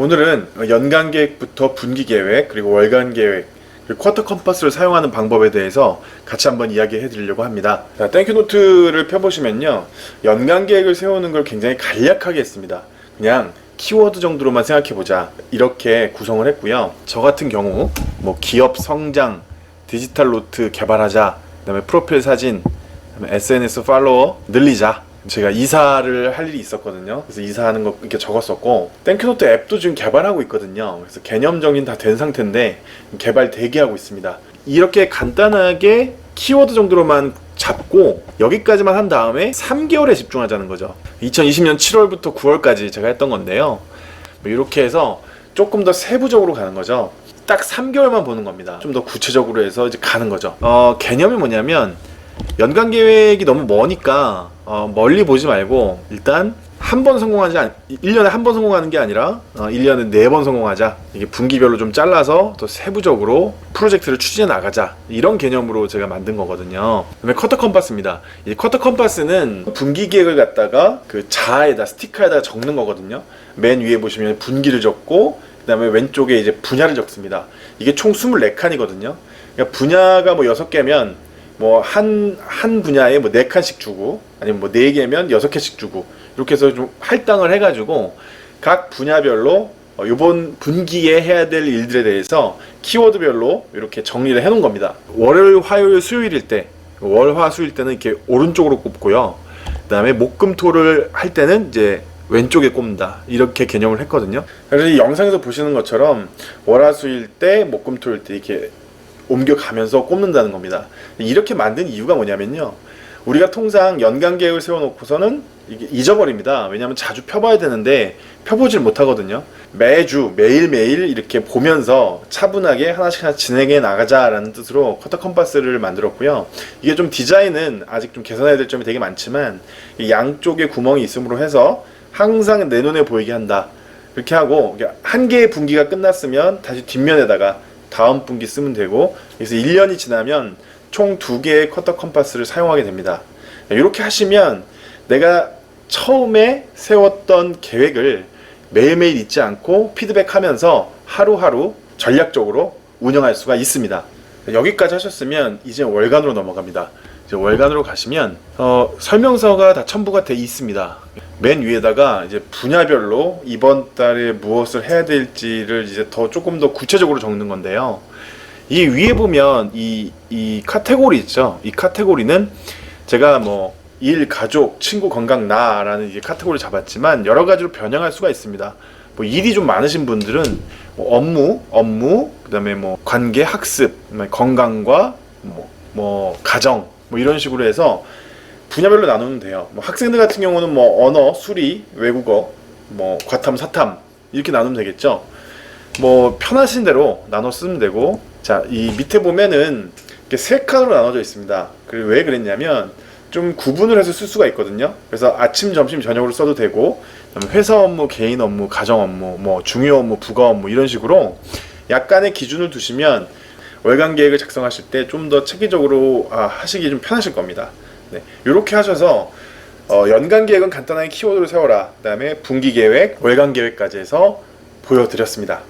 오늘은 연간 계획부터 분기 계획 그리고 월간 계획 그리고 쿼터 컴퍼스를 사용하는 방법에 대해서 같이 한번 이야기해 드리려고 합니다. 자, 땡큐 노트를 펴보시면요. 연간 계획을 세우는 걸 굉장히 간략하게 했습니다. 그냥 키워드 정도로만 생각해 보자. 이렇게 구성을 했고요. 저 같은 경우 뭐 기업 성장, 디지털 노트 개발하자, 그다음에 프로필 사진, 그다음에 SNS 팔로워 늘리자. 제가 이사를 할 일이 있었거든요. 그래서 이사하는 거 이렇게 적었었고 땡큐노트 앱도 지금 개발하고 있거든요. 그래서 개념 정리는 다 된 상태인데 개발 대기하고 있습니다. 이렇게 간단하게 키워드 정도로만 잡고 여기까지만 한 다음에 3개월에 집중하자는 거죠. 2020년 7월부터 9월까지 제가 했던 건데요. 뭐 이렇게 해서 조금 더 세부적으로 가는 거죠. 딱 3개월만 보는 겁니다. 좀 더 구체적으로 해서 이제 가는 거죠. 어, 개념이 뭐냐면 연간 계획이 너무 머니까 어, 멀리 보지 말고 일단 한 번 성공하지 않, 1년에 한 번 성공하는 게 아니라 어, 1년에 네 번 성공하자. 이게 분기별로 좀 잘라서 더 세부적으로 프로젝트를 추진해 나가자. 이런 개념으로 제가 만든 거거든요. 그다음에 커터 컴파스입니다. 이 커터 컴파스는 분기 계획을 갖다가 그 자에다 스티커에다가 적는 거거든요. 맨 위에 보시면 분기를 적고 그다음에 왼쪽에 이제 분야를 적습니다. 이게 총 24칸이거든요. 그러니까 분야가 뭐 6개면 뭐 한 한 분야에 뭐 네 칸씩 주고 아니면 뭐 네 개면 여섯 개씩 주고 이렇게 해서 좀 할당을 해가지고 각 분야별로 어, 이번 분기에 해야 될 일들에 대해서 키워드별로 이렇게 정리를 해놓은 겁니다. 월요일, 화요일, 수요일일 때 월 화 수일 때는 이렇게 오른쪽으로 꼽고요. 그 다음에 목 금 토를 할 때는 이제 왼쪽에 꼽는다 이렇게 개념을 했거든요. 그래서 이 영상에서 보시는 것처럼 월 화 수일 때 목 금 토일 때 이렇게 옮겨가면서 꼽는다는 겁니다. 이렇게 만든 이유가 뭐냐면요. 우리가 통상 연간 계획을 세워놓고서는 잊어버립니다. 왜냐하면 자주 펴봐야 되는데 펴보질 못하거든요. 매주 매일매일 이렇게 보면서 차분하게 하나씩 하나씩 진행해 나가자라는 뜻으로 커터 컴파스를 만들었고요. 이게 좀 디자인은 아직 좀 개선해야 될 점이 되게 많지만 이 양쪽에 구멍이 있음으로 해서 항상 내 눈에 보이게 한다. 이렇게 하고 한 개의 분기가 끝났으면 다시 뒷면에다가 다음 분기 쓰면 되고 그래서 1년이 지나면 총 두 개의 커터 컴파스를 사용하게 됩니다. 이렇게 하시면 내가 처음에 세웠던 계획을 매일매일 잊지 않고 피드백하면서 하루하루 전략적으로 운영할 수가 있습니다. 여기까지 하셨으면 이제 월간으로 넘어갑니다. 이제 월간으로 가시면 어, 설명서가 다 첨부가 돼 있습니다. 맨 위에다가 이제 분야별로 이번 달에 무엇을 해야 될지를 이제 더 조금 더 구체적으로 적는 건데요. 이 위에 보면 이, 이 카테고리 있죠. 이 카테고리는 제가 뭐 일, 가족, 친구, 건강, 나라는 이제 카테고리를 잡았지만 여러 가지로 변형할 수가 있습니다. 뭐 일이 좀 많으신 분들은 뭐 업무, 업무, 그다음에 뭐 관계, 학습, 그다음에 건강과 뭐, 뭐 가정, 뭐 이런 식으로 해서 분야별로 나누면 돼요. 뭐 학생들 같은 경우는 뭐 언어, 수리, 외국어, 뭐 과탐, 사탐 이렇게 나누면 되겠죠. 뭐 편하신 대로 나눠 쓰면 되고 자 이 밑에 보면은 이렇게 세 칸으로 나눠져 있습니다. 그리고 왜 그랬냐면 좀 구분을 해서 쓸 수가 있거든요. 그래서 아침, 점심, 저녁으로 써도 되고 회사 업무, 개인 업무, 가정 업무, 뭐 중요 업무, 부가 업무 이런 식으로 약간의 기준을 두시면 월간 계획을 작성하실 때 좀 더 체계적으로 아, 하시기 좀 편하실 겁니다. 네, 이렇게 하셔서 어, 연간 계획은 간단하게 키워드를 세워라. 그다음에 분기 계획, 월간 계획까지 해서 보여드렸습니다.